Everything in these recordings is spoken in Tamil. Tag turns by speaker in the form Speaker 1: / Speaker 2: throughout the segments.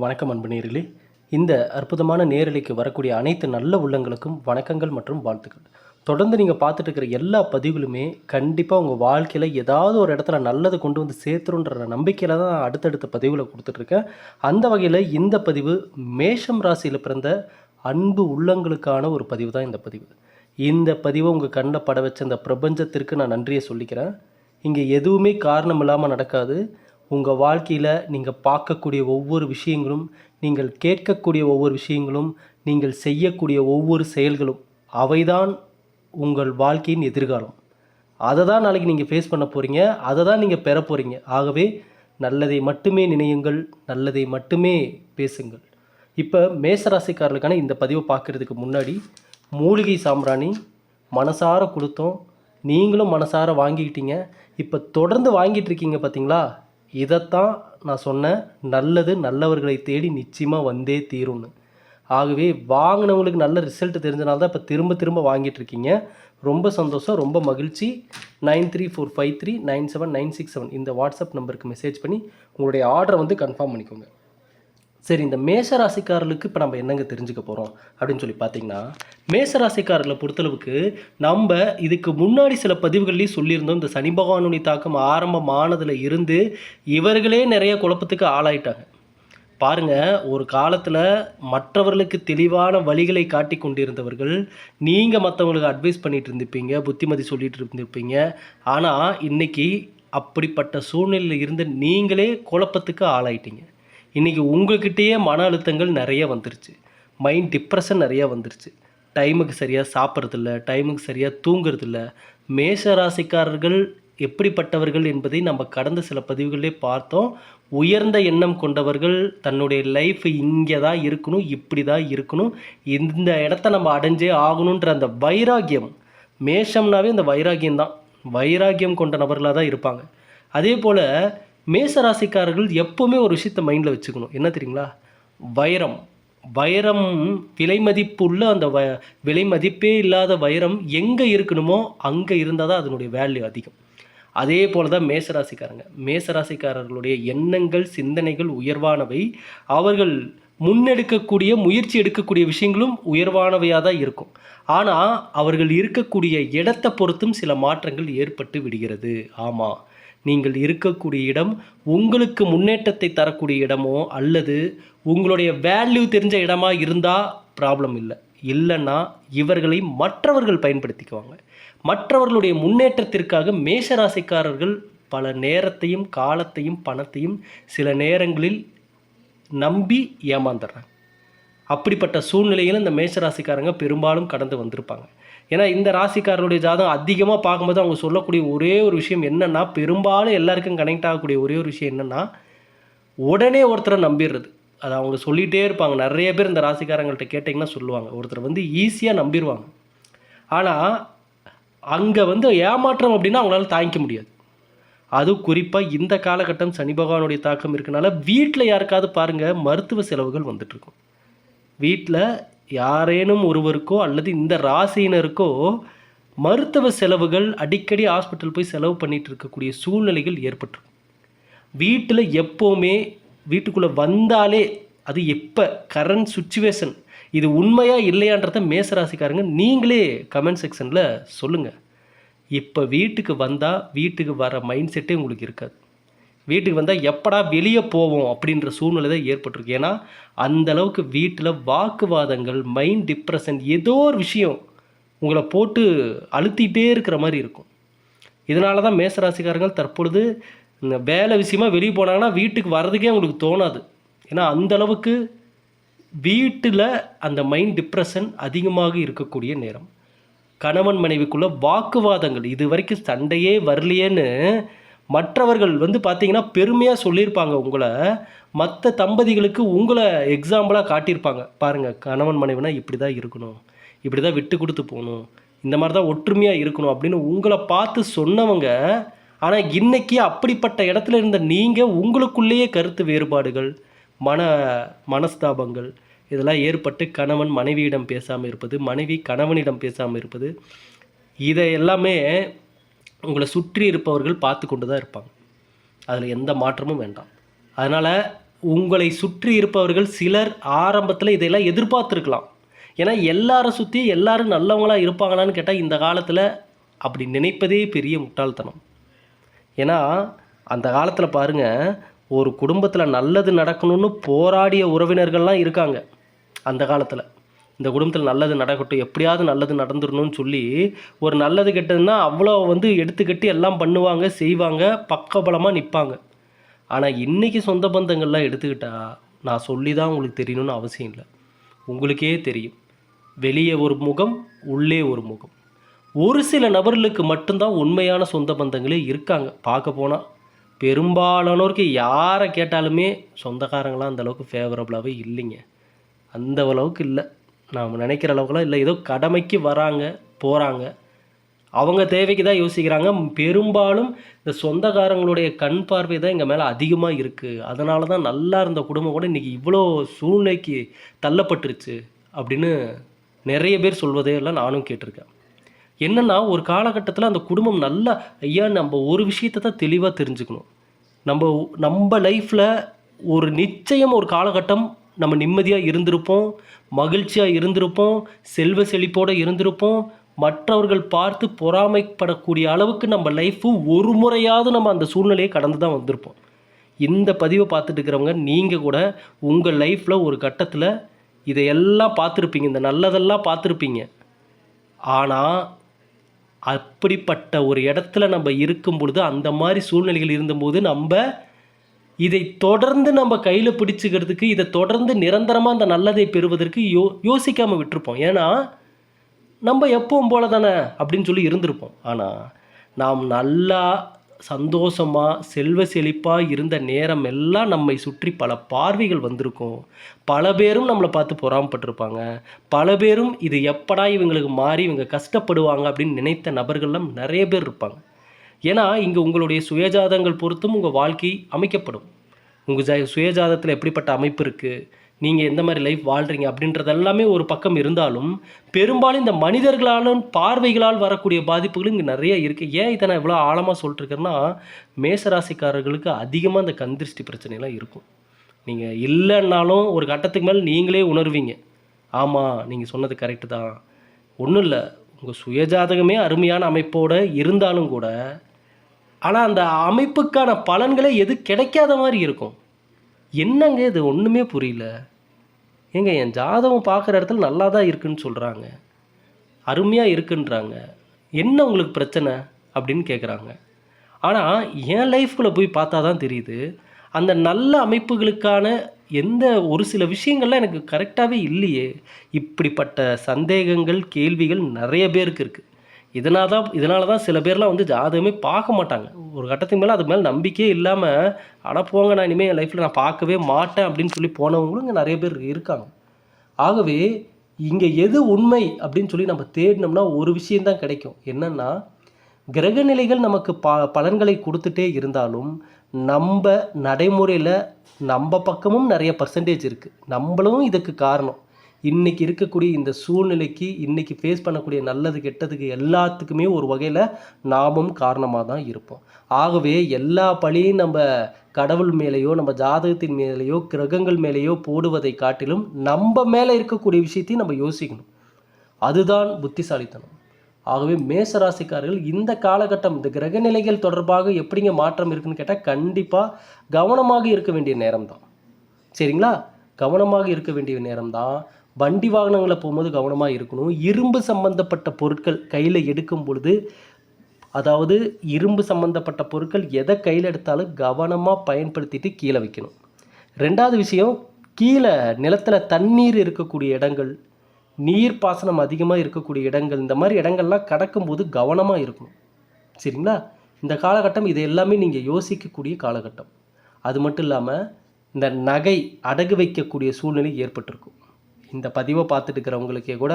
Speaker 1: வணக்கம் அன்பு நேரிலே இந்த அற்புதமான நேரலைக்கு வரக்கூடிய அனைத்து நல்ல உள்ளங்களுக்கும் வணக்கங்கள் மற்றும் வாழ்த்துக்கள் தொடர்ந்து நீங்கள் பார்த்துட்டு இருக்கிற எல்லா பதிவுகளுமே கண்டிப்பாக உங்கள் வாழ்க்கையில் ஏதாவது ஒரு இடத்துல நல்லதை கொண்டு வந்து சேர்த்துருன்ற நம்பிக்கையில் தான் அடுத்தடுத்த பதிவில் கொடுத்துட்ருக்கேன் அந்த வகையில் இந்த பதிவு மேஷம் ராசியில் பிறந்த அன்பு உள்ளங்களுக்கான ஒரு பதிவு தான் இந்த பதிவு இந்த பதிவை உங்கள் கண்ணில் பட வச்ச அந்த பிரபஞ்சத்திற்கு நான் நன்றியை சொல்லிக்கிறேன் இங்கே எதுவுமே காரணம் இல்லாமல் நடக்காது உங்கள் வாழ்க்கையில் நீங்கள் பார்க்கக்கூடிய ஒவ்வொரு விஷயங்களும் நீங்கள் கேட்கக்கூடிய ஒவ்வொரு விஷயங்களும் நீங்கள் செய்யக்கூடிய ஒவ்வொரு செயல்களும் அவைதான் உங்கள் வாழ்க்கையின் எதிர்காலம் அதை தான் நாளைக்கு நீங்கள் ஃபேஸ் பண்ண போகிறீங்க அதை தான் நீங்கள் பெற போகிறீங்க ஆகவே நல்லதை மட்டுமே நினையுங்கள் நல்லதை மட்டுமே பேசுங்கள் இப்போ மேசராசிக்காரர்களுக்கான இந்த பதிவை பார்க்குறதுக்கு முன்னாடி மூலிகை சாம்பிராணி மனசார கொடுத்தோம் நீங்களும் மனசார வாங்கிக்கிட்டீங்க இப்போ தொடர்ந்து வாங்கிட்டு இருக்கீங்க பார்த்தீங்களா இதைத்தான் நான் சொன்னேன் நல்லது நல்லவர்களை தேடி நிச்சயமாக வந்தே தீரும்னு ஆகவே வாங்கினவங்களுக்கு நல்ல ரிசல்ட் தெரிஞ்சனால தான் இப்போ திரும்ப திரும்ப வாங்கிட்டுருக்கீங்க ரொம்ப சந்தோஷம் ரொம்ப மகிழ்ச்சி nine three four five three nine seven nine six seven இந்த வாட்ஸ்அப் நம்பருக்கு மெசேஜ் பண்ணி உங்களுடைய ஆர்டரை வந்து கன்ஃபார்ம் பண்ணிக்கோங்க சரி இந்த மேசராசிக்காரர்களுக்கு ராசிக்காரர்களுக்கு இப்போ நம்ம என்னங்க தெரிஞ்சுக்க போகிறோம் அப்படின்னு சொல்லி பார்த்தீங்கன்னா மேசராசிக்காரர்களை ராசிக்காரர்களை பொறுத்தளவுக்கு நம்ம இதுக்கு முன்னாடி சில பதிவுகள்லேயும் சொல்லியிருந்தோம் இந்த சனி பகவானுடைய தாக்கம் ஆரம்பமானதில் இருந்து இவர்களே நிறைய குழப்பத்துக்கு ஆளாயிட்டாங்க பாருங்கள் ஒரு காலத்தில் மற்றவர்களுக்கு தெளிவான வழிகளை காட்டி கொண்டிருந்தவர்கள் நீங்கள் மற்றவங்களுக்கு அட்வைஸ் பண்ணிகிட்டு இருந்திருப்பீங்க புத்திமதி சொல்லிகிட்டு இருந்திருப்பீங்க ஆனால் இன்றைக்கி அப்படிப்பட்ட சூழ்நிலையில் இருந்து நீங்களே குழப்பத்துக்கு ஆளாயிட்டீங்க இன்றைக்கி உங்கள்கிட்டயே மன அழுத்தங்கள் நிறைய வந்துருச்சு மைண்ட் டிப்ரெஷன் நிறையா வந்துருச்சு டைமுக்கு சரியாக சாப்பிட்றதில்ல டைமுக்கு சரியாக தூங்குறதில்ல மேஷ ராசிக்காரர்கள் எப்படிப்பட்டவர்கள் என்பதை நம்ம கடந்த சில பதிவுகளிலே பார்த்தோம் உயர்ந்த எண்ணம் கொண்டவர்கள் தன்னுடைய லைஃப் இங்கே தான் இருக்கணும் இப்படி தான் இருக்கணும் இந்த இடத்த நம்ம அடைஞ்சே ஆகணுன்ற அந்த வைராகியம் மேஷம்னாவே அந்த வைராகியம் தான் வைராகியம் கொண்ட நபர்களாக தான் இருப்பாங்க அதே போல் மேசராசிக்காரர்கள் எப்போவுமே ஒரு விஷயத்தை மைண்டில் வச்சுக்கணும் என்ன தெரியுங்களா வைரம் வைரம் விலை உள்ள அந்த வ விலை மதிப்பே இல்லாத வைரம் எங்கே இருக்கணுமோ அங்கே இருந்தால் தான் அதனுடைய வேல்யூ அதிகம் அதே போல் தான் மேசராசிக்காரங்க மேசராசிக்காரர்களுடைய எண்ணங்கள் சிந்தனைகள் உயர்வானவை அவர்கள் முன்னெடுக்கக்கூடிய முயற்சி எடுக்கக்கூடிய விஷயங்களும் உயர்வானவையாக தான் இருக்கும் ஆனால் அவர்கள் இருக்கக்கூடிய இடத்தை பொறுத்தும் சில மாற்றங்கள் ஏற்பட்டு விடுகிறது ஆமாம் நீங்கள் இருக்கக்கூடிய இடம் உங்களுக்கு முன்னேற்றத்தை தரக்கூடிய இடமோ அல்லது உங்களுடைய வேல்யூ தெரிஞ்ச இடமா இருந்தால் ப்ராப்ளம் இல்லை இல்லைன்னா இவர்களை மற்றவர்கள் பயன்படுத்திக்குவாங்க மற்றவர்களுடைய முன்னேற்றத்திற்காக மேஷராசிக்காரர்கள் பல நேரத்தையும் காலத்தையும் பணத்தையும் சில நேரங்களில் நம்பி ஏமாந்துடுறாங்க அப்படிப்பட்ட சூழ்நிலையில் இந்த மேஷராசிக்காரங்க பெரும்பாலும் கடந்து வந்திருப்பாங்க ஏன்னா இந்த ராசிக்காரருடைய ஜாதகம் அதிகமாக பார்க்கும்போது அவங்க சொல்லக்கூடிய ஒரே ஒரு விஷயம் என்னென்னா பெரும்பாலும் எல்லாருக்கும் கனெக்ட் ஆகக்கூடிய ஒரே ஒரு விஷயம் என்னென்னா உடனே ஒருத்தரை நம்பிடுறது அது அவங்க சொல்லிகிட்டே இருப்பாங்க நிறைய பேர் இந்த ராசிக்காரங்கள்ட்ட கேட்டிங்கன்னா சொல்லுவாங்க ஒருத்தர் வந்து ஈஸியாக நம்பிடுவாங்க ஆனால் அங்கே வந்து ஏமாற்றம் அப்படின்னா அவங்களால தாங்கிக்க முடியாது அதுவும் குறிப்பாக இந்த காலகட்டம் சனி பகவானுடைய தாக்கம் இருக்கனால வீட்டில் யாருக்காவது பாருங்கள் மருத்துவ செலவுகள் வந்துட்டுருக்கும் வீட்டில் யாரேனும் ஒருவருக்கோ அல்லது இந்த ராசியினருக்கோ மருத்துவ செலவுகள் அடிக்கடி ஹாஸ்பிட்டல் போய் செலவு பண்ணிகிட்டு இருக்கக்கூடிய சூழ்நிலைகள் ஏற்பட்டிருக்கும் வீட்டில் எப்போவுமே வீட்டுக்குள்ளே வந்தாலே அது எப்போ கரண்ட் சுச்சுவேஷன் இது உண்மையாக இல்லையான்றத மேசராசிக்காரங்க நீங்களே கமெண்ட் செக்ஷனில் சொல்லுங்கள் இப்போ வீட்டுக்கு வந்தால் வீட்டுக்கு வர மைண்ட் செட்டே உங்களுக்கு இருக்காது வீட்டுக்கு வந்தால் எப்படா வெளியே போவோம் அப்படின்ற சூழ்நிலை தான் ஏற்பட்டிருக்கு ஏன்னா அந்தளவுக்கு வீட்டில் வாக்குவாதங்கள் மைண்ட் டிப்ரெஷன் ஏதோ ஒரு விஷயம் உங்களை போட்டு அழுத்திகிட்டே இருக்கிற மாதிரி இருக்கும் இதனால தான் மேசராசிக்காரங்கள் தற்பொழுது இந்த வேலை விஷயமா வெளியே போனாங்கன்னா வீட்டுக்கு வர்றதுக்கே அவங்களுக்கு தோணாது ஏன்னா அந்தளவுக்கு வீட்டில் அந்த மைண்ட் டிப்ரெஷன் அதிகமாக இருக்கக்கூடிய நேரம் கணவன் மனைவிக்குள்ளே வாக்குவாதங்கள் இது வரைக்கும் சண்டையே வரலையேன்னு மற்றவர்கள் வந்து பார்த்தீங்கன்னா பெருமையாக சொல்லியிருப்பாங்க உங்களை மற்ற தம்பதிகளுக்கு உங்களை எக்ஸாம்பிளாக காட்டியிருப்பாங்க பாருங்கள் கணவன் மனைவினா இப்படி தான் இருக்கணும் இப்படி தான் விட்டு கொடுத்து போகணும் இந்த மாதிரி தான் ஒற்றுமையாக இருக்கணும் அப்படின்னு உங்களை பார்த்து சொன்னவங்க ஆனால் இன்றைக்கி அப்படிப்பட்ட இடத்துல இருந்த நீங்கள் உங்களுக்குள்ளேயே கருத்து வேறுபாடுகள் மன மனஸ்தாபங்கள் இதெல்லாம் ஏற்பட்டு கணவன் மனைவியிடம் பேசாமல் இருப்பது மனைவி கணவனிடம் பேசாமல் இருப்பது இதை எல்லாமே உங்களை சுற்றி இருப்பவர்கள் பார்த்து கொண்டு தான் இருப்பாங்க அதில் எந்த மாற்றமும் வேண்டாம் அதனால் உங்களை சுற்றி இருப்பவர்கள் சிலர் ஆரம்பத்தில் இதையெல்லாம் எதிர்பார்த்துருக்கலாம் ஏன்னா எல்லாரை சுற்றி எல்லாரும் நல்லவங்களாக இருப்பாங்களான்னு கேட்டால் இந்த காலத்தில் அப்படி நினைப்பதே பெரிய முட்டாள்தனம் ஏன்னா அந்த காலத்தில் பாருங்கள் ஒரு குடும்பத்தில் நல்லது நடக்கணும்னு போராடிய உறவினர்கள்லாம் இருக்காங்க அந்த காலத்தில் இந்த குடும்பத்தில் நல்லது நடக்கட்டும் எப்படியாவது நல்லது நடந்துடணும்னு சொல்லி ஒரு நல்லது கெட்டதுன்னா அவ்வளோ வந்து எடுத்துக்கட்டி எல்லாம் பண்ணுவாங்க செய்வாங்க பக்கபலமாக நிற்பாங்க ஆனால் இன்றைக்கி சொந்த பந்தங்கள்லாம் எடுத்துக்கிட்டால் நான் சொல்லி தான் உங்களுக்கு தெரியணும்னு அவசியம் இல்லை உங்களுக்கே தெரியும் வெளியே ஒரு முகம் உள்ளே ஒரு முகம் ஒரு சில நபர்களுக்கு மட்டும்தான் உண்மையான சொந்த பந்தங்களே இருக்காங்க பார்க்க போனால் பெரும்பாலானோருக்கு யாரை கேட்டாலுமே சொந்தக்காரங்களாம் அந்தளவுக்கு ஃபேவரபுளாகவே இல்லைங்க அந்த அளவுக்கு இல்லை நாம் நினைக்கிற அளவுக்குலாம் இல்லை ஏதோ கடமைக்கு வராங்க போகிறாங்க அவங்க தேவைக்கு தான் யோசிக்கிறாங்க பெரும்பாலும் இந்த சொந்தக்காரங்களுடைய கண் பார்வை தான் இங்கே மேலே அதிகமாக இருக்குது அதனால தான் நல்லா இருந்த குடும்பம் கூட இன்றைக்கி இவ்வளோ சூழ்நிலைக்கு தள்ளப்பட்டுருச்சு அப்படின்னு நிறைய பேர் சொல்வதே எல்லாம் நானும் கேட்டிருக்கேன் என்னென்னா ஒரு காலகட்டத்தில் அந்த குடும்பம் நல்லா ஐயா நம்ம ஒரு விஷயத்த தான் தெளிவாக தெரிஞ்சுக்கணும் நம்ம நம்ம லைஃப்பில் ஒரு நிச்சயம் ஒரு காலகட்டம் நம்ம நிம்மதியாக இருந்திருப்போம் மகிழ்ச்சியாக இருந்திருப்போம் செல்வ செழிப்போடு இருந்திருப்போம் மற்றவர்கள் பார்த்து பொறாமைப்படக்கூடிய அளவுக்கு நம்ம லைஃப்பு ஒரு முறையாவது நம்ம அந்த சூழ்நிலையை கடந்து தான் வந்திருப்போம் இந்த பதிவை பார்த்துட்டு இருக்கிறவங்க நீங்கள் கூட உங்கள் லைஃப்பில் ஒரு கட்டத்தில் இதையெல்லாம் பார்த்துருப்பீங்க இந்த நல்லதெல்லாம் பார்த்துருப்பீங்க ஆனால் அப்படிப்பட்ட ஒரு இடத்துல நம்ம இருக்கும் பொழுது அந்த மாதிரி சூழ்நிலைகள் இருந்தபோது நம்ம இதை தொடர்ந்து நம்ம கையில் பிடிச்சிக்கிறதுக்கு இதை தொடர்ந்து நிரந்தரமாக அந்த நல்லதை பெறுவதற்கு யோ யோசிக்காமல் விட்டுருப்போம் ஏன்னா நம்ம எப்பவும் போல தானே அப்படின்னு சொல்லி இருந்திருப்போம் ஆனால் நாம் நல்லா சந்தோஷமாக செல்வ செழிப்பாக இருந்த நேரம் எல்லாம் நம்மை சுற்றி பல பார்வைகள் வந்திருக்கும் பல பேரும் நம்மளை பார்த்து பொறாமப்பட்டிருப்பாங்க பல பேரும் இது எப்படா இவங்களுக்கு மாறி இவங்க கஷ்டப்படுவாங்க அப்படின்னு நினைத்த நபர்கள்லாம் நிறைய பேர் இருப்பாங்க ஏன்னா இங்கே உங்களுடைய சுயஜாதங்கள் பொறுத்தும் உங்கள் வாழ்க்கை அமைக்கப்படும் உங்கள் ஜ சுயஜாதத்தில் எப்படிப்பட்ட அமைப்பு இருக்குது நீங்கள் எந்த மாதிரி லைஃப் வாழ்கிறீங்க அப்படின்றது எல்லாமே ஒரு பக்கம் இருந்தாலும் பெரும்பாலும் இந்த மனிதர்களாலும் பார்வைகளால் வரக்கூடிய பாதிப்புகள் இங்கே நிறைய இருக்குது ஏன் இதை நான் இவ்வளோ ஆழமாக சொல்லிட்டுருக்கேன்னா மேசராசிக்காரர்களுக்கு அதிகமாக இந்த கந்திருஷ்டி பிரச்சனைலாம் இருக்கும் நீங்கள் இல்லைன்னாலும் ஒரு கட்டத்துக்கு மேலே நீங்களே உணர்வீங்க ஆமாம் நீங்கள் சொன்னது கரெக்டு தான் ஒன்றும் இல்லை உங்கள் சுயஜாதகமே அருமையான அமைப்போடு இருந்தாலும் கூட ஆனால் அந்த அமைப்புக்கான பலன்களே எது கிடைக்காத மாதிரி இருக்கும் என்னங்க இது ஒன்றுமே புரியல ஏங்க என் ஜாதகம் பார்க்குற இடத்துல நல்லா தான் இருக்குன்னு சொல்கிறாங்க அருமையாக இருக்குன்றாங்க என்ன உங்களுக்கு பிரச்சனை அப்படின்னு கேட்குறாங்க ஆனால் என் லைஃப்குள்ளே போய் பார்த்தா தான் தெரியுது அந்த நல்ல அமைப்புகளுக்கான எந்த ஒரு சில விஷயங்கள்லாம் எனக்கு கரெக்டாகவே இல்லையே இப்படிப்பட்ட சந்தேகங்கள் கேள்விகள் நிறைய பேருக்கு இருக்குது இதனால தான் இதனால தான் சில பேர்லாம் வந்து ஜாதகமே பார்க்க மாட்டாங்க ஒரு கட்டத்துக்கு மேலே அது மேலே நம்பிக்கையே இல்லாமல் ஆனால் போங்க நான் இனிமேல் என் லைஃப்பில் நான் பார்க்கவே மாட்டேன் அப்படின்னு சொல்லி போனவங்களும் இங்கே நிறைய பேர் இருக்காங்க ஆகவே இங்கே எது உண்மை அப்படின்னு சொல்லி நம்ம தேடினோம்னா ஒரு விஷயந்தான் கிடைக்கும் என்னென்னா கிரகநிலைகள் நமக்கு ப பலன்களை கொடுத்துட்டே இருந்தாலும் நம்ம நடைமுறையில் நம்ம பக்கமும் நிறைய பர்சன்டேஜ் இருக்குது நம்மளும் இதுக்கு காரணம் இன்றைக்கி இருக்கக்கூடிய இந்த சூழ்நிலைக்கு இன்றைக்கி ஃபேஸ் பண்ணக்கூடிய நல்லது கெட்டதுக்கு எல்லாத்துக்குமே ஒரு வகையில் நாமும் காரணமாக தான் இருப்போம் ஆகவே எல்லா பழியும் நம்ம கடவுள் மேலேயோ நம்ம ஜாதகத்தின் மேலேயோ கிரகங்கள் மேலேயோ போடுவதை காட்டிலும் நம்ம மேலே இருக்கக்கூடிய விஷயத்தையும் நம்ம யோசிக்கணும் அதுதான் புத்திசாலித்தனம் ஆகவே மேசராசிக்காரர்கள் இந்த காலகட்டம் இந்த கிரக நிலைகள் தொடர்பாக எப்படிங்க மாற்றம் இருக்குன்னு கேட்டால் கண்டிப்பாக கவனமாக இருக்க வேண்டிய நேரம் சரிங்களா கவனமாக இருக்க வேண்டிய நேரம் தான் வண்டி வாகனங்களில் போகும்போது கவனமாக இருக்கணும் இரும்பு சம்பந்தப்பட்ட பொருட்கள் கையில் எடுக்கும் பொழுது அதாவது இரும்பு சம்பந்தப்பட்ட பொருட்கள் எதை கையில் எடுத்தாலும் கவனமாக பயன்படுத்திட்டு கீழே வைக்கணும் ரெண்டாவது விஷயம் கீழே நிலத்தில் தண்ணீர் இருக்கக்கூடிய இடங்கள் நீர் பாசனம் அதிகமாக இருக்கக்கூடிய இடங்கள் இந்த மாதிரி இடங்கள்லாம் கடக்கும்போது கவனமாக இருக்கணும் சரிங்களா இந்த காலகட்டம் இது எல்லாமே நீங்கள் யோசிக்கக்கூடிய காலகட்டம் அது மட்டும் இல்லாமல் இந்த நகை அடகு வைக்கக்கூடிய சூழ்நிலை ஏற்பட்டிருக்கும் இந்த பதிவை பார்த்துட்டு இருக்கிறவங்களுக்கே கூட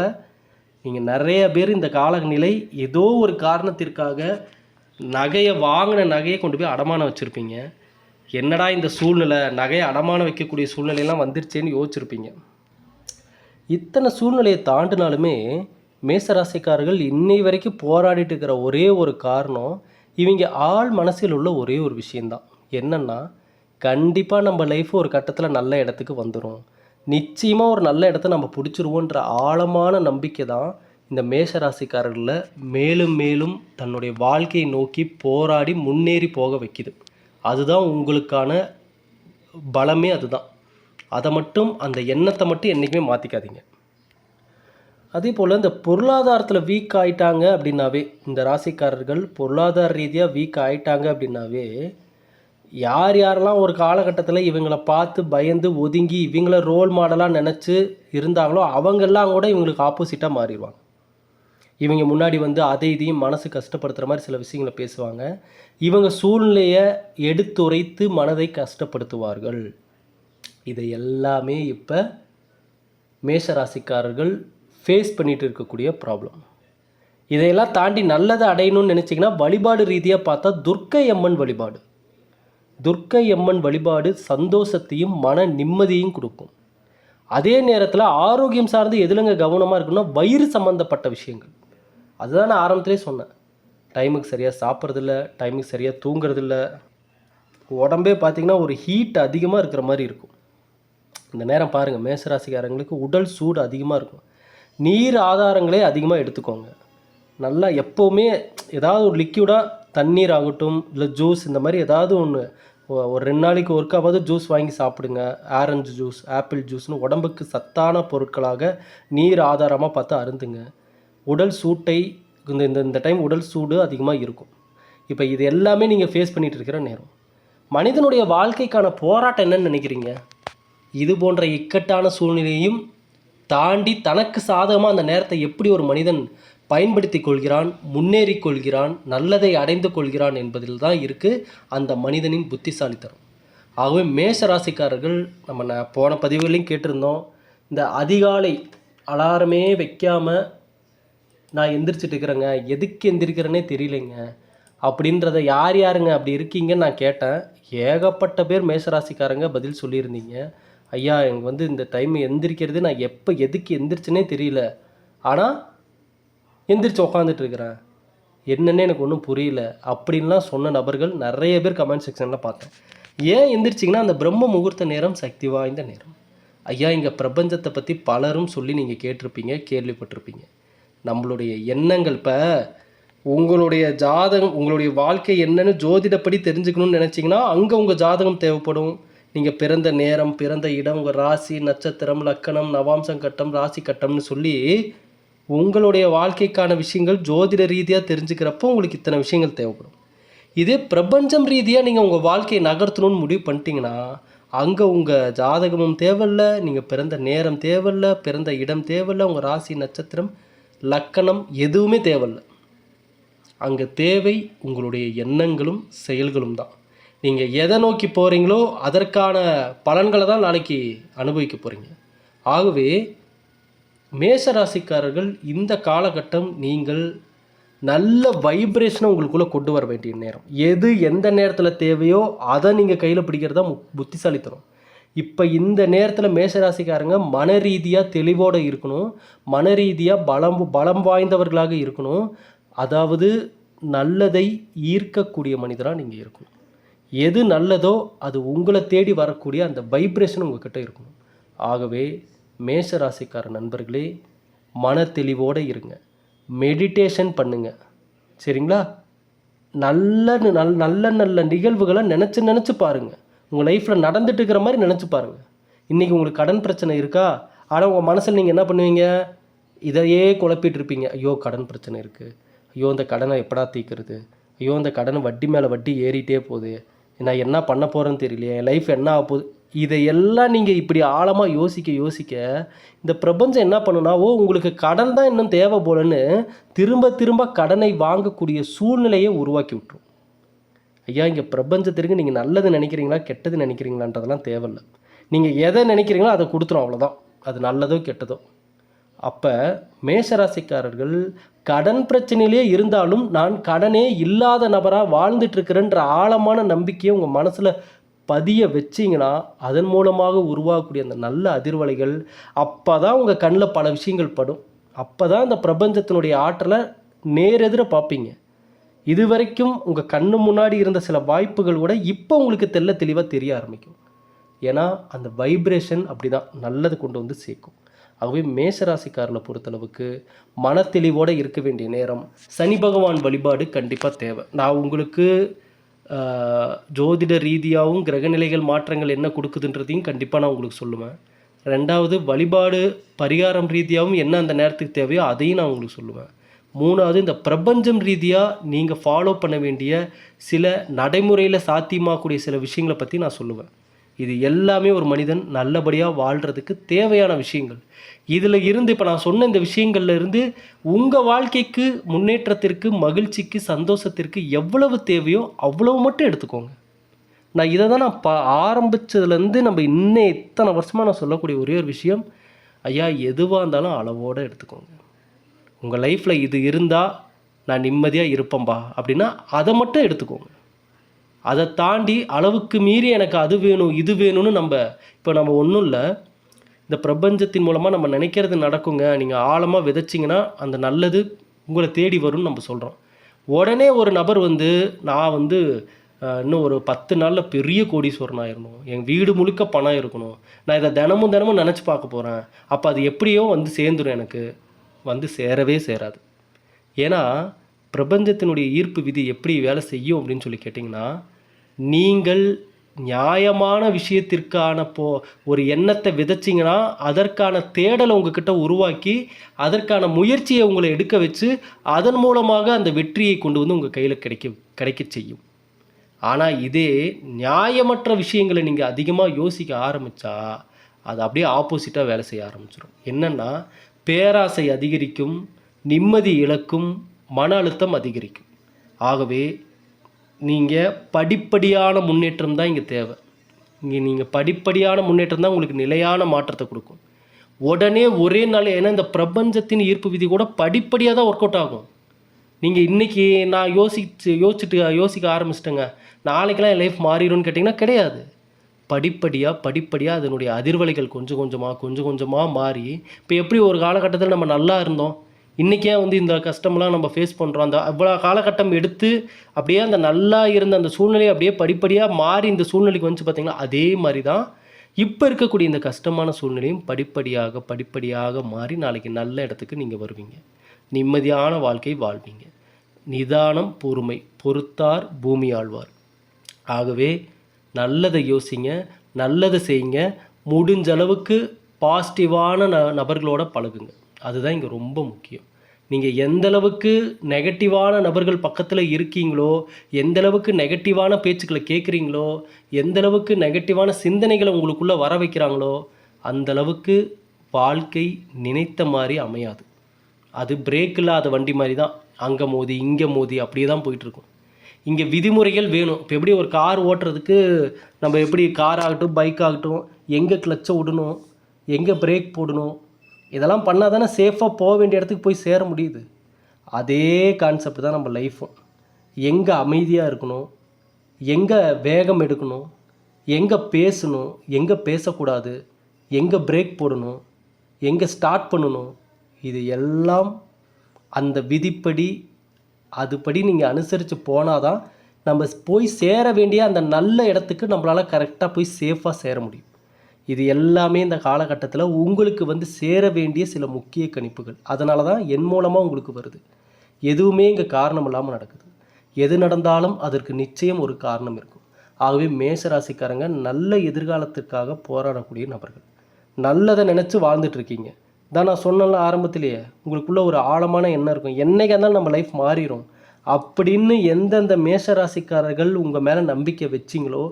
Speaker 1: நீங்கள் நிறைய பேர் இந்த காலநிலை ஏதோ ஒரு காரணத்திற்காக நகையை வாங்கின நகையை கொண்டு போய் அடமானம் வச்சுருப்பீங்க என்னடா இந்த சூழ்நிலை நகையை அடமானம் வைக்கக்கூடிய சூழ்நிலையெல்லாம் வந்துருச்சேன்னு யோசிச்சிருப்பீங்க இத்தனை சூழ்நிலையை தாண்டினாலுமே மேசராசிக்காரர்கள் இன்னை வரைக்கும் போராடிட்டு இருக்கிற ஒரே ஒரு காரணம் இவங்க ஆள் மனசில் உள்ள ஒரே ஒரு விஷயந்தான் என்னென்னா கண்டிப்பாக நம்ம லைஃப் ஒரு கட்டத்தில் நல்ல இடத்துக்கு வந்துடும் நிச்சயமாக ஒரு நல்ல இடத்த நம்ம பிடிச்சிருவோன்ற ஆழமான நம்பிக்கை தான் இந்த மேஷ ராசிக்காரர்களில் மேலும் மேலும் தன்னுடைய வாழ்க்கையை நோக்கி போராடி முன்னேறி போக வைக்குது அதுதான் உங்களுக்கான பலமே அதுதான் அதை மட்டும் அந்த எண்ணத்தை மட்டும் என்றைக்குமே மாற்றிக்காதீங்க அதே போல் இந்த பொருளாதாரத்தில் வீக் ஆகிட்டாங்க அப்படின்னாவே இந்த ராசிக்காரர்கள் பொருளாதார ரீதியாக வீக் ஆகிட்டாங்க அப்படின்னாவே யார் யாரெல்லாம் ஒரு காலகட்டத்தில் இவங்களை பார்த்து பயந்து ஒதுங்கி இவங்கள ரோல் மாடலாக நினச்சி இருந்தாங்களோ அவங்கெல்லாம் கூட இவங்களுக்கு ஆப்போசிட்டாக மாறிடுவாங்க இவங்க முன்னாடி வந்து அதை இதையும் மனசு கஷ்டப்படுத்துகிற மாதிரி சில விஷயங்களை பேசுவாங்க இவங்க சூழ்நிலையை எடுத்துரைத்து மனதை கஷ்டப்படுத்துவார்கள் இதை எல்லாமே இப்போ மேஷராசிக்காரர்கள் ஃபேஸ் பண்ணிகிட்டு இருக்கக்கூடிய ப்ராப்ளம் இதையெல்லாம் தாண்டி நல்லதை அடையணும்னு நினச்சிங்கன்னா வழிபாடு ரீதியாக பார்த்தா துர்க்கை அம்மன் வழிபாடு துர்க்கை அம்மன் வழிபாடு சந்தோஷத்தையும் மன நிம்மதியும் கொடுக்கும் அதே நேரத்தில் ஆரோக்கியம் சார்ந்து எதுலங்க கவனமாக இருக்குன்னா வயிறு சம்மந்தப்பட்ட விஷயங்கள் அதுதான் நான் ஆரம்பத்திலே சொன்னேன் டைமுக்கு சரியாக சாப்பிட்றதில்ல டைமுக்கு சரியாக தூங்குறதில்ல உடம்பே பார்த்திங்கன்னா ஒரு ஹீட் அதிகமாக இருக்கிற மாதிரி இருக்கும் இந்த நேரம் பாருங்கள் மேசராசிக்காரங்களுக்கு உடல் சூடு அதிகமாக இருக்கும் நீர் ஆதாரங்களே அதிகமாக எடுத்துக்கோங்க நல்லா எப்போவுமே ஏதாவது ஒரு லிக்யூடாக தண்ணீர் ஆகட்டும் இல்லை ஜூஸ் இந்த மாதிரி ஏதாவது ஒன்று ஒரு ரெண்டு நாளைக்கு ஒர்க்காவது ஜூஸ் வாங்கி சாப்பிடுங்க ஆரஞ்சு ஜூஸ் ஆப்பிள் ஜூஸ்னு உடம்புக்கு சத்தான பொருட்களாக நீர் ஆதாரமாக பார்த்து அருந்துங்க உடல் சூட்டை இந்த இந்த இந்த டைம் உடல் சூடு அதிகமாக இருக்கும் இப்போ இது எல்லாமே நீங்கள் ஃபேஸ் பண்ணிகிட்டு இருக்கிற நேரம் மனிதனுடைய வாழ்க்கைக்கான போராட்டம் என்னன்னு நினைக்கிறீங்க இது போன்ற இக்கட்டான சூழ்நிலையும் தாண்டி தனக்கு சாதகமாக அந்த நேரத்தை எப்படி ஒரு மனிதன் பயன்படுத்தி கொள்கிறான் முன்னேறி கொள்கிறான் நல்லதை அடைந்து கொள்கிறான் என்பதில் தான் இருக்குது அந்த மனிதனின் புத்திசாலித்தனம் ஆகவே மேஷ ராசிக்காரர்கள் நம்ம ந போன பதிவுகளையும் கேட்டிருந்தோம் இந்த அதிகாலை அலாரமே வைக்காமல் நான் எந்திரிச்சிட்டு இருக்கிறேங்க எதுக்கு எந்திரிக்கிறேனே தெரியலைங்க அப்படின்றத யார் யாருங்க அப்படி இருக்கீங்கன்னு நான் கேட்டேன் ஏகப்பட்ட பேர் மேஷராசிக்காரங்க பதில் சொல்லியிருந்தீங்க ஐயா எனக்கு வந்து இந்த டைம் எந்திரிக்கிறது நான் எப்போ எதுக்கு எந்திரிச்சுனே தெரியல ஆனால் எந்திரிச்சு உக்காந்துட்டு இருக்கிறேன் என்னென்னு எனக்கு ஒன்றும் புரியல அப்படின்லாம் சொன்ன நபர்கள் நிறைய பேர் கமெண்ட் செக்ஷனில் பார்த்தேன் ஏன் எந்திரிச்சிங்கன்னா அந்த பிரம்ம முகூர்த்த நேரம் சக்தி வாய்ந்த நேரம் ஐயா இங்கே பிரபஞ்சத்தை பற்றி பலரும் சொல்லி நீங்கள் கேட்டிருப்பீங்க கேள்விப்பட்டிருப்பீங்க நம்மளுடைய எண்ணங்கள் இப்போ உங்களுடைய ஜாதகம் உங்களுடைய வாழ்க்கை என்னென்னு ஜோதிடப்படி தெரிஞ்சுக்கணும்னு நினச்சிங்கன்னா அங்கே உங்கள் ஜாதகம் தேவைப்படும் நீங்கள் பிறந்த நேரம் பிறந்த இடம் உங்கள் ராசி நட்சத்திரம் லக்கணம் நவாம்சம் கட்டம் ராசி கட்டம்னு சொல்லி உங்களுடைய வாழ்க்கைக்கான விஷயங்கள் ஜோதிட ரீதியாக தெரிஞ்சுக்கிறப்போ உங்களுக்கு இத்தனை விஷயங்கள் தேவைப்படும் இதே பிரபஞ்சம் ரீதியாக நீங்கள் உங்கள் வாழ்க்கையை நகர்த்தணும்னு முடிவு பண்ணிட்டீங்கன்னா அங்கே உங்கள் ஜாதகமும் தேவையில்லை நீங்கள் பிறந்த நேரம் தேவையில்லை பிறந்த இடம் தேவையில்லை உங்கள் ராசி நட்சத்திரம் லக்கணம் எதுவுமே தேவையில்லை அங்கே தேவை உங்களுடைய எண்ணங்களும் செயல்களும் தான் நீங்கள் எதை நோக்கி போகிறீங்களோ அதற்கான பலன்களை தான் நாளைக்கு அனுபவிக்க போகிறீங்க ஆகவே மேசராசிக்காரர்கள் இந்த காலகட்டம் நீங்கள் நல்ல வைப்ரேஷனை உங்களுக்குள்ளே கொண்டு வர வேண்டிய நேரம் எது எந்த நேரத்தில் தேவையோ அதை நீங்கள் கையில் பிடிக்கிறது தான் புத்திசாலித்தனம் இப்போ இந்த நேரத்தில் மேசராசிக்காரங்க மன ரீதியாக தெளிவோடு இருக்கணும் மன ரீதியாக பலம் பலம் வாய்ந்தவர்களாக இருக்கணும் அதாவது நல்லதை ஈர்க்கக்கூடிய மனிதராக நீங்கள் இருக்கணும் எது நல்லதோ அது உங்களை தேடி வரக்கூடிய அந்த வைப்ரேஷன் உங்கள்கிட்ட இருக்கணும் ஆகவே மேஷ ராசிக்கார நண்பர்களே மன தெளிவோடு இருங்க மெடிடேஷன் பண்ணுங்க சரிங்களா நல்ல நல் நல்ல நல்ல நிகழ்வுகளை நினச்சி நினச்சி பாருங்கள் உங்கள் லைஃப்பில் நடந்துட்டு இருக்கிற மாதிரி நினச்சி பாருங்கள் இன்றைக்கி உங்களுக்கு கடன் பிரச்சனை இருக்கா ஆனால் உங்கள் மனசில் நீங்கள் என்ன பண்ணுவீங்க இதையே குழப்பிட்டு இருப்பீங்க ஐயோ கடன் பிரச்சனை இருக்குது ஐயோ இந்த கடனை எப்படா தீக்கிறது ஐயோ இந்த கடனை வட்டி மேலே வட்டி ஏறிட்டே போகுது நான் என்ன பண்ண போகிறேன்னு தெரியலையே என் லைஃப் என்ன ஆக போகுது இதையெல்லாம் நீங்கள் இப்படி ஆழமாக யோசிக்க யோசிக்க இந்த பிரபஞ்சம் என்ன பண்ணுனா ஓ உங்களுக்கு கடன் தான் இன்னும் தேவை போலன்னு திரும்ப திரும்ப கடனை வாங்கக்கூடிய சூழ்நிலையை உருவாக்கி விட்டுரும் ஐயா இங்கே பிரபஞ்சத்திற்கு நீங்கள் நல்லது நினைக்கிறீங்களா கெட்டது நினைக்கிறீங்களான்றதெல்லாம் தேவையில்லை நீங்கள் எதை நினைக்கிறீங்களோ அதை கொடுத்துரும் அவ்வளோதான் அது நல்லதோ கெட்டதோ அப்போ மேஷராசிக்காரர்கள் கடன் பிரச்சனையிலே இருந்தாலும் நான் கடனே இல்லாத நபராக வாழ்ந்துட்டுருக்கிறேன்ற ஆழமான நம்பிக்கையை உங்கள் மனசில் பதிய வச்சிங்கன்னா அதன் மூலமாக உருவாகக்கூடிய அந்த நல்ல அதிர்வலைகள் அப்போ தான் உங்கள் கண்ணில் பல விஷயங்கள் படும் அப்போ தான் அந்த பிரபஞ்சத்தினுடைய ஆற்றலை நேரெதிர பார்ப்பீங்க இது வரைக்கும் உங்கள் கண்ணு முன்னாடி இருந்த சில வாய்ப்புகள் கூட இப்போ உங்களுக்கு தெல்ல தெளிவாக தெரிய ஆரம்பிக்கும் ஏன்னா அந்த வைப்ரேஷன் அப்படி தான் நல்லது கொண்டு வந்து சேர்க்கும் ஆகவே மேசராசிக்காரனை பொறுத்தளவுக்கு மனத்தெளிவோடு இருக்க வேண்டிய நேரம் சனி பகவான் வழிபாடு கண்டிப்பாக தேவை நான் உங்களுக்கு ஜோதிட ரீதியாகவும் கிரகநிலைகள் மாற்றங்கள் என்ன கொடுக்குதுன்றதையும் கண்டிப்பாக நான் உங்களுக்கு சொல்லுவேன் ரெண்டாவது வழிபாடு பரிகாரம் ரீதியாகவும் என்ன அந்த நேரத்துக்கு தேவையோ அதையும் நான் உங்களுக்கு சொல்லுவேன் மூணாவது இந்த பிரபஞ்சம் ரீதியாக நீங்கள் ஃபாலோ பண்ண வேண்டிய சில நடைமுறையில் சாத்தியமாகக்கூடிய சில விஷயங்களை பற்றி நான் சொல்லுவேன் இது எல்லாமே ஒரு மனிதன் நல்லபடியாக வாழ்கிறதுக்கு தேவையான விஷயங்கள் இதில் இருந்து இப்போ நான் சொன்ன இந்த விஷயங்கள்ல இருந்து உங்கள் வாழ்க்கைக்கு முன்னேற்றத்திற்கு மகிழ்ச்சிக்கு சந்தோஷத்திற்கு எவ்வளவு தேவையோ அவ்வளவு மட்டும் எடுத்துக்கோங்க நான் இதை தான் நான் ப ஆரம்பித்ததுலேருந்து நம்ம இன்னும் இத்தனை வருஷமாக நான் சொல்லக்கூடிய ஒரே ஒரு விஷயம் ஐயா எதுவாக இருந்தாலும் அளவோடு எடுத்துக்கோங்க உங்கள் லைஃப்பில் இது இருந்தால் நான் நிம்மதியாக இருப்பேன்பா அப்படின்னா அதை மட்டும் எடுத்துக்கோங்க அதை தாண்டி அளவுக்கு மீறி எனக்கு அது வேணும் இது வேணும்னு நம்ம இப்போ நம்ம ஒன்றும் இல்லை இந்த பிரபஞ்சத்தின் மூலமாக நம்ம நினைக்கிறது நடக்குங்க நீங்கள் ஆழமாக விதைச்சிங்கன்னா அந்த நல்லது உங்களை தேடி வரும்னு நம்ம சொல்கிறோம் உடனே ஒரு நபர் வந்து நான் வந்து இன்னும் ஒரு பத்து நாளில் பெரிய கோடீஸ்வரன் ஆயிடணும் என் வீடு முழுக்க பணம் இருக்கணும் நான் இதை தினமும் தினமும் நினச்சி பார்க்க போகிறேன் அப்போ அது எப்படியோ வந்து சேர்ந்துடும் எனக்கு வந்து சேரவே சேராது ஏன்னா பிரபஞ்சத்தினுடைய ஈர்ப்பு விதி எப்படி வேலை செய்யும் அப்படின்னு சொல்லி கேட்டிங்கன்னா நீங்கள் நியாயமான விஷயத்திற்கான போ ஒரு எண்ணத்தை விதைச்சிங்கன்னா அதற்கான தேடலை உங்ககிட்ட உருவாக்கி அதற்கான முயற்சியை உங்களை எடுக்க வச்சு அதன் மூலமாக அந்த வெற்றியை கொண்டு வந்து உங்கள் கையில் கிடைக்க கிடைக்க செய்யும் ஆனால் இதே நியாயமற்ற விஷயங்களை நீங்கள் அதிகமாக யோசிக்க ஆரம்பித்தா அது அப்படியே ஆப்போசிட்டாக வேலை செய்ய ஆரம்பிச்சிடும் என்னென்னா பேராசை அதிகரிக்கும் நிம்மதி இழக்கும் மன அழுத்தம் அதிகரிக்கும் ஆகவே நீங்கள் படிப்படியான முன்னேற்றம் தான் இங்கே தேவை இங்கே நீங்கள் படிப்படியான முன்னேற்றம் தான் உங்களுக்கு நிலையான மாற்றத்தை கொடுக்கும் உடனே ஒரே நாள் ஏன்னா இந்த பிரபஞ்சத்தின் ஈர்ப்பு விதி கூட படிப்படியாக தான் ஒர்க் அவுட் ஆகும் நீங்கள் இன்றைக்கி நான் யோசிச்சு யோசிச்சுட்டு யோசிக்க ஆரம்பிச்சிட்டேங்க நாளைக்கெல்லாம் என் லைஃப் மாறிடும்னு கேட்டிங்கன்னா கிடையாது படிப்படியாக படிப்படியாக அதனுடைய அதிர்வலைகள் கொஞ்சம் கொஞ்சமாக கொஞ்சம் கொஞ்சமாக மாறி இப்போ எப்படி ஒரு காலகட்டத்தில் நம்ம நல்லா இருந்தோம் இன்றைக்கே வந்து இந்த கஷ்டமெல்லாம் நம்ம ஃபேஸ் பண்ணுறோம் அந்த அவ்வளோ காலகட்டம் எடுத்து அப்படியே அந்த நல்லா இருந்த அந்த சூழ்நிலையை அப்படியே படிப்படியாக மாறி இந்த சூழ்நிலைக்கு வந்துச்சு பார்த்திங்களா அதே மாதிரி தான் இப்போ இருக்கக்கூடிய இந்த கஷ்டமான சூழ்நிலையும் படிப்படியாக படிப்படியாக மாறி நாளைக்கு நல்ல இடத்துக்கு நீங்கள் வருவீங்க நிம்மதியான வாழ்க்கை வாழ்வீங்க நிதானம் பொறுமை பொறுத்தார் பூமி ஆழ்வார் ஆகவே நல்லதை யோசிங்க நல்லதை செய்யுங்க முடிஞ்சளவுக்கு பாசிட்டிவான ந நபர்களோட பழகுங்க அதுதான் இங்கே ரொம்ப முக்கியம் நீங்கள் எந்தளவுக்கு நெகட்டிவான நபர்கள் பக்கத்தில் இருக்கீங்களோ எந்தளவுக்கு நெகட்டிவான பேச்சுக்களை கேட்குறீங்களோ எந்தளவுக்கு நெகட்டிவான சிந்தனைகளை உங்களுக்குள்ளே வர வைக்கிறாங்களோ அந்தளவுக்கு வாழ்க்கை நினைத்த மாதிரி அமையாது அது பிரேக் இல்லாத வண்டி மாதிரி தான் அங்கே மோதி இங்கே மோதி அப்படியே தான் போயிட்டுருக்கும் இங்கே விதிமுறைகள் வேணும் இப்போ எப்படி ஒரு கார் ஓட்டுறதுக்கு நம்ம எப்படி கார் ஆகட்டும் பைக் ஆகட்டும் எங்கே கிளச்சை விடணும் எங்கே பிரேக் போடணும் இதெல்லாம் பண்ணால் தானே சேஃபாக போக வேண்டிய இடத்துக்கு போய் சேர முடியுது அதே கான்செப்ட் தான் நம்ம லைஃப்பும் எங்கே அமைதியாக இருக்கணும் எங்கே வேகம் எடுக்கணும் எங்கே பேசணும் எங்கே பேசக்கூடாது எங்கே பிரேக் போடணும் எங்கே ஸ்டார்ட் பண்ணணும் இது எல்லாம் அந்த விதிப்படி அதுபடி நீங்கள் அனுசரித்து போனால் தான் நம்ம போய் சேர வேண்டிய அந்த நல்ல இடத்துக்கு நம்மளால் கரெக்டாக போய் சேஃபாக சேர முடியும் இது எல்லாமே இந்த காலகட்டத்தில் உங்களுக்கு வந்து சேர வேண்டிய சில முக்கிய கணிப்புகள் அதனால தான் என் மூலமாக உங்களுக்கு வருது எதுவுமே இங்கே காரணம் இல்லாமல் நடக்குது எது நடந்தாலும் அதற்கு நிச்சயம் ஒரு காரணம் இருக்கும் ஆகவே மேசராசிக்காரங்க நல்ல எதிர்காலத்திற்காக போராடக்கூடிய நபர்கள் நல்லதை நினச்சி வாழ்ந்துட்டு இருக்கீங்க தான் நான் சொன்னல ஆரம்பத்திலேயே உங்களுக்குள்ளே ஒரு ஆழமான எண்ணம் இருக்கும் என்றைக்கு இருந்தாலும் நம்ம லைஃப் மாறிடும் அப்படின்னு எந்தெந்த மேஷராசிக்காரர்கள் உங்கள் மேலே நம்பிக்கை வச்சிங்களோ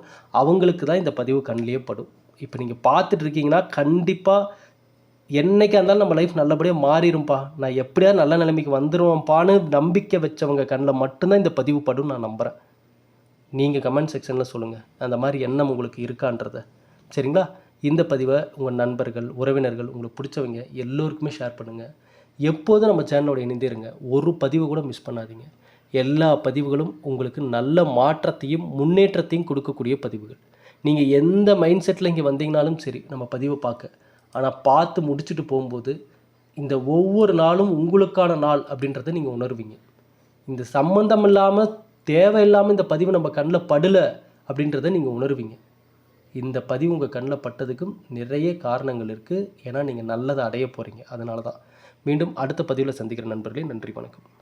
Speaker 1: அவங்களுக்கு தான் இந்த பதிவு கண்ணிலேயே படும் இப்போ நீங்கள் பார்த்துட்டு இருக்கீங்கன்னா கண்டிப்பாக என்றைக்கா இருந்தாலும் நம்ம லைஃப் நல்லபடியாக மாறிடும்ப்பா நான் எப்படியாவது நல்ல நிலைமைக்கு வந்துடுவோம்ப்பான்னு நம்பிக்கை வச்சவங்க கண்ணில் மட்டும்தான் இந்த பதிவு படும் நான் நம்புகிறேன் நீங்கள் கமெண்ட் செக்ஷனில் சொல்லுங்கள் அந்த மாதிரி எண்ணம் உங்களுக்கு இருக்கான்றத சரிங்களா இந்த பதிவை உங்கள் நண்பர்கள் உறவினர்கள் உங்களுக்கு பிடிச்சவங்க எல்லோருக்குமே ஷேர் பண்ணுங்கள் எப்போதும் நம்ம சேனலோட இணைந்திருங்க ஒரு பதிவு கூட மிஸ் பண்ணாதீங்க எல்லா பதிவுகளும் உங்களுக்கு நல்ல மாற்றத்தையும் முன்னேற்றத்தையும் கொடுக்கக்கூடிய பதிவுகள் நீங்கள் எந்த மைண்ட் செட்டில் இங்கே வந்தீங்கனாலும் சரி நம்ம பதிவை பார்க்க ஆனால் பார்த்து முடிச்சுட்டு போகும்போது இந்த ஒவ்வொரு நாளும் உங்களுக்கான நாள் அப்படின்றத நீங்கள் உணர்வீங்க இந்த சம்மந்தம் இல்லாமல் தேவையில்லாமல் இந்த பதிவு நம்ம கண்ணில் படலை அப்படின்றத நீங்கள் உணர்வீங்க இந்த பதிவு உங்கள் கண்ணில் பட்டதுக்கும் நிறைய காரணங்கள் இருக்குது ஏன்னா நீங்கள் நல்லதை அடைய போகிறீங்க அதனால தான் மீண்டும் அடுத்த பதிவில் சந்திக்கிற நண்பர்களே நன்றி வணக்கம்